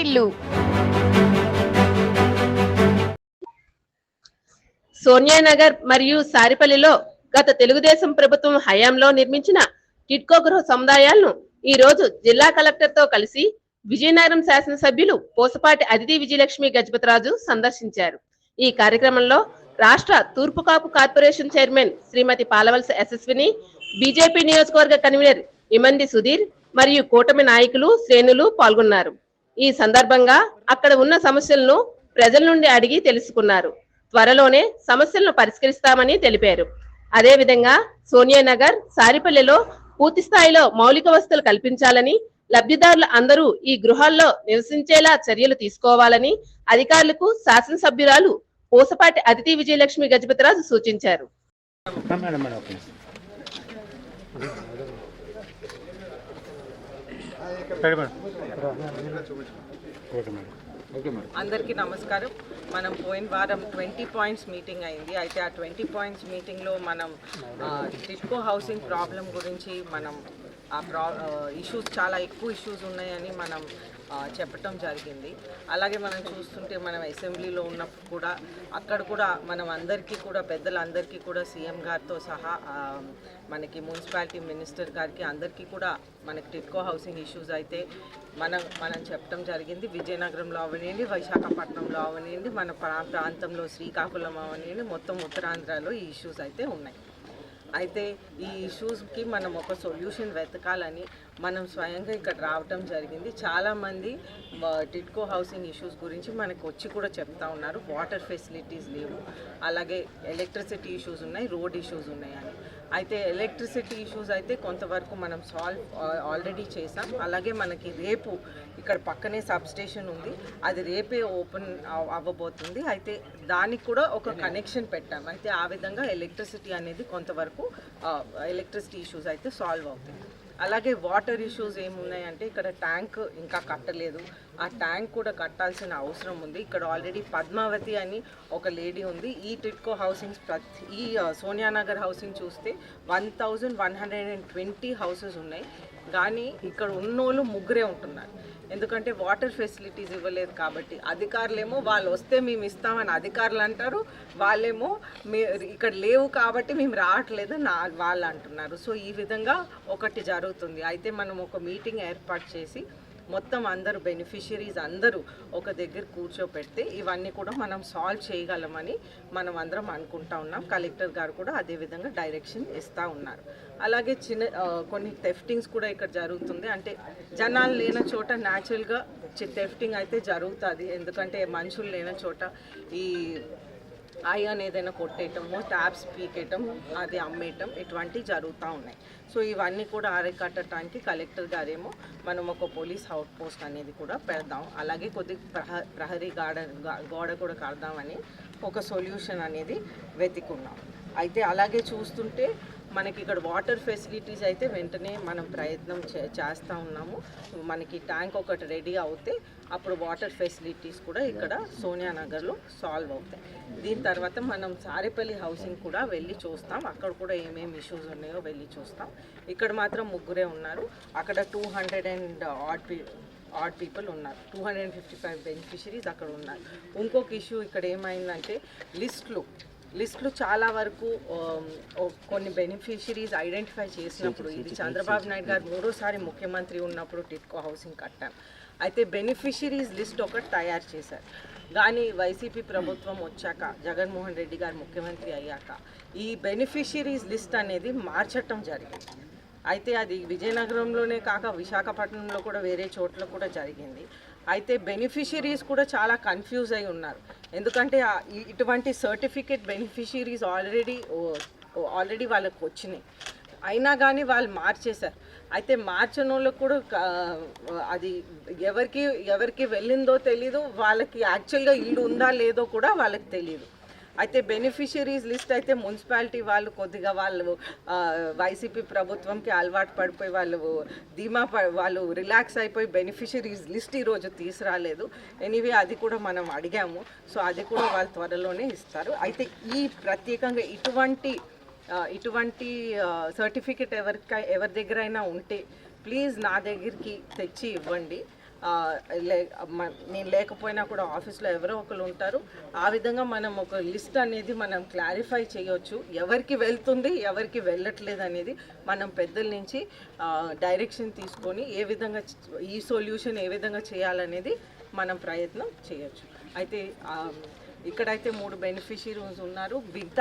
వాటిల్లు సోనియానగర్ మరియు సారిపల్లిలో గత తెలుగుదేశం ప్రభుత్వం హయాంలో నిర్మించిన కిట్కో గృహ సముదాయాలను ఈ రోజు జిల్లా కలెక్టర్తో కలిసి విజయనగరం శాసనసభ్యులు పోసపాటి అతిథి విజయలక్ష్మి గజపతిరాజు సందర్శించారు. ఈ కార్యక్రమంలో రాష్ట్ర Turpu Kapu corporation chairman Shrimati Palavalasa Yashaswini BJP నియోజకవర్గ కన్వీనర్ ఇమంది సుధీర్ మరియు కూటమి నాయకులు శ్రేణులు పాల్గొన్నారు. ఈ సందర్భంగా అక్కడ ఉన్న సమస్యలను ప్రజల నుండి అడిగి తెలుసుకున్నారు. త్వరలోనే సమస్యలను పరిష్కరిస్తామని తెలిపారు. అదేవిధంగా సోనియా నగర్ సారిపల్లెలో పూర్తి స్థాయిలో మౌలిక వసతులు కల్పించాలని లబ్ధిదారులు అందరూ ఈ గృహాల్లో నివసించేలా చర్యలు తీసుకోవాలని అధికారులకు శాసనసభ్యురాలు పూసపాటి అతిథి విజయలక్ష్మి గజపతిరాజు సూచించారు మేడం మేడం ఓకే సరే madam okay madam okay madam అందరికీ నమస్కారం. మనం పోయిన వారం ట్వంటీ పాయింట్స్ మీటింగ్ అయింది. అయితే ఆ ట్వంటీ పాయింట్స్ మీటింగ్లో మనం టిట్కో హౌసింగ్ ప్రాబ్లం గురించి మనం ఆ ప్రా ఇష్యూస్ చాలా ఎక్కువ ఇష్యూస్ ఉన్నాయని మనం చెప్పటం జరిగింది. అలాగే మనం చూస్తుంటే మనం అసెంబ్లీలో ఉన్నప్పుడు కూడా అక్కడ కూడా మనం అందరికీ కూడా పెద్దలందరికీ కూడా సీఎం గారితో సహా మనకి మున్సిపాలిటీ మినిస్టర్ గారికి అందరికీ కూడా మనకి టిట్కో హౌసింగ్ ఇష్యూస్ అయితే మనం మనం చెప్పడం జరిగింది. విజయనగరంలో అవనివ్వండి విశాఖపట్నంలో అవనివ్వండి మన ప్రా ప్రాంతంలో శ్రీకాకుళం అవనివ్వండి మొత్తం ఉత్తరాంధ్రలో ఈ ఇష్యూస్ అయితే ఉన్నాయి. అయితే ఈ ఇష్యూస్కి మనం ఒక సొల్యూషన్ వెతకాలని మనం స్వయంగా ఇక్కడ రావటం జరిగింది. చాలామంది టిట్కో హౌసింగ్ ఇష్యూస్ గురించి మనకు వచ్చి కూడా చెప్తా ఉన్నారు. వాటర్ ఫెసిలిటీస్ లేవు. అలాగే ఎలక్ట్రిసిటీ ఇష్యూస్ ఉన్నాయి రోడ్ ఇష్యూస్ ఉన్నాయి అని. అయితే ఎలక్ట్రిసిటీ ఇష్యూస్ అయితే కొంతవరకు మనం సాల్వ్ ఆల్రెడీ చేసాం. అలాగే మనకి రేపు ఇక్కడ పక్కనే సబ్ స్టేషన్ ఉంది. అది రేపే ఓపెన్ అవ్వబోతుంది. అయితే దానికి కూడా ఒక కనెక్షన్ పెట్టాం. అయితే ఆ విధంగా ఎలక్ట్రిసిటీ అనేది కొంతవరకు ఎలక్ట్రిసిటీ ఇష్యూస్ అయితే సాల్వ్ అవుతాయి అలాగే వాటర్ ఇష్యూస్ ఏమున్నాయంటే ఇక్కడ ట్యాంక్ ఇంకా కట్టలేదు. ఆ ట్యాంక్ కూడా కట్టాల్సిన అవసరం ఉంది. ఇక్కడ ఆల్రెడీ పద్మావతి అని ఒక లేడీ ఉంది. ఈ టిట్కో హౌసింగ్స్ ప్రతి ఈ సోనియానగర్ హౌసింగ్ చూస్తే one thousand one hundred and twenty houses ఉన్నాయి. కానీ ఇక్కడ ఉన్నోళ్ళు ముగ్గురే ఉంటున్నారు. ఎందుకంటే వాటర్ ఫెసిలిటీస్ ఇవ్వలేదు కాబట్టి. అధికారులేమో వాళ్ళు వస్తే మేము ఇస్తామని అధికారులు అంటారు. వాళ్ళేమో మీ ఇక్కడ లేవు కాబట్టి మేము రావట్లేదు నా వాళ్ళు అంటున్నారు. సో ఈ విధంగా ఒకటి జరుగుతుంది. అయితే మనం ఒక మీటింగ్ ఏర్పాటు చేసి మొత్తం అందరూ బెనిఫిషియరీస్ అందరూ ఒక దగ్గర కూర్చోపెడితే ఇవన్నీ కూడా మనం సాల్వ్ చేయగలమని మనం అందరం అనుకుంటా ఉన్నాం. కలెక్టర్ గారు కూడా అదే విధంగా డైరెక్షన్ ఇస్తూ ఉన్నారు. అలాగే చిన్న కొన్ని థెఫ్టింగ్స్ కూడా ఇక్కడ జరుగుతుంది. అంటే జనాలు లేని చోట న్యాచురల్గా థెఫ్టింగ్ అయితే జరుగుతుంది. ఎందుకంటే మనుషులు లేని చోట ఈ ఐరన్ ఏదైనా కొట్టేయటము ట్యాబ్స్ పీకేయటం అది అమ్మేయటం ఇటువంటివి జరుగుతూ ఉన్నాయి. సో ఇవన్నీ కూడా అరికట్టడానికి కలెక్టర్ గారేమో మనం ఒక పోలీస్ అవుట్ పోస్ట్ అనేది కూడా పెడదాం. అలాగే కొద్ది ప్రహ ప్రహరీ గాడ గోడ కూడా కడదామని ఒక సొల్యూషన్ అనేది వెతుకున్నాం. అయితే అలాగే చూస్తుంటే మనకి ఇక్కడ వాటర్ ఫెసిలిటీస్ అయితే వెంటనే మనం ప్రయత్నం చే చేస్తూ ఉన్నాము. మనకి ట్యాంక్ ఒకటి రెడీ అవుతే అప్పుడు వాటర్ ఫెసిలిటీస్ కూడా ఇక్కడ సోనియా నగర్లో సాల్వ్ అవుతాయి. దీని తర్వాత మనం సారేపల్లి హౌసింగ్ కూడా వెళ్ళి చూస్తాం. అక్కడ కూడా ఏమేమి ఇష్యూస్ ఉన్నాయో వెళ్ళి చూస్తాం. ఇక్కడ మాత్రం ముగ్గురే ఉన్నారు. అక్కడ two hundred and odd p odd people ఉన్నారు. Two hundred and fifty five beneficiaries అక్కడ ఉన్నారు. ఇంకొక ఇష్యూ ఇక్కడ ఏమైందంటే లిస్టులు లిస్టులు చాలా వరకు ఓ- కొన్ని బెనిఫిషరీస్ ఐడెంటిఫై చేసినప్పుడు ఇది చంద్రబాబు నాయుడు గారు మూడోసారి ముఖ్యమంత్రి ఉన్నప్పుడు టిట్కో హౌసింగ్ కట్టాం అయితే బెనిఫిషరీస్ లిస్ట్ ఒకటి తయారు చేశారు. కానీ వైసీపీ ప్రభుత్వం వచ్చాక జగన్మోహన్ రెడ్డి గారు ముఖ్యమంత్రి అయ్యాక ఈ బెనిఫిషరీస్ లిస్ట్ అనేది మార్చటం జరిగింది. అయితే అది విజయనగరంలోనే కాక విశాఖపట్నంలో కూడా వేరే చోట్ల కూడా జరిగింది. అయితే బెనిఫిషరీస్ కూడా చాలా కన్ఫ్యూజ్ అయి ఉన్నారు. ఎందుకంటే ఇటువంటి సర్టిఫికేట్ బెనిఫిషరీస్ ఆల్రెడీ ఆల్రెడీ వాళ్ళకి వచ్చినాయి. అయినా కానీ వాళ్ళు మార్చేశారు. అయితే మార్చిన వాళ్ళకు కూడా అది ఎవరికి ఎవరికి వెళ్ళిందో తెలీదు వాళ్ళకి యాక్చువల్గా ఇల్లు ఉందా లేదో కూడా వాళ్ళకి తెలియదు అయితే బెనిఫిషరీస్ లిస్ట్ అయితే మున్సిపాలిటీ వాళ్ళు కొద్దిగా వాళ్ళు వైసీపీ ప్రభుత్వంకి అలవాటు పడిపోయి వాళ్ళు ధీమా ప- వాళ్ళు రిలాక్స్ అయిపోయి బెనిఫిషరీస్ లిస్ట్ ఈరోజు తీసుకురాలేదు. ఎనీవే అది కూడా మనం అడిగాము. సో అది కూడా వాళ్ళు త్వరలోనే ఇస్తారు. అయితే ఈ ప్రత్యేకంగా ఇటువంటి ఇటువంటి సర్టిఫికెట్ ఎవరికై ఎవరి దగ్గరైనా ఉంటే ప్లీజ్ నా దగ్గరికి తెచ్చి ఇవ్వండి. నేను లేకపోయినా కూడా ఆఫీస్లో ఎవరో ఒకరు ఉంటారు. ఆ విధంగా మనం ఒక లిస్ట్ అనేది మనం క్లారిఫై చేయొచ్చు. ఎవరికి వెళ్తుంది ఎవరికి వెళ్ళట్లేదు అనేది మనం పెద్దల నుంచి డైరెక్షన్ తీసుకొని ఏ విధంగా ఈ సొల్యూషన్ ఏ విధంగా చేయాలనేది మనం ప్రయత్నం చేయొచ్చు. అయితే ఇక్కడైతే మూడు బెనిఫిషరీస్ ఉన్నారు. మిగతా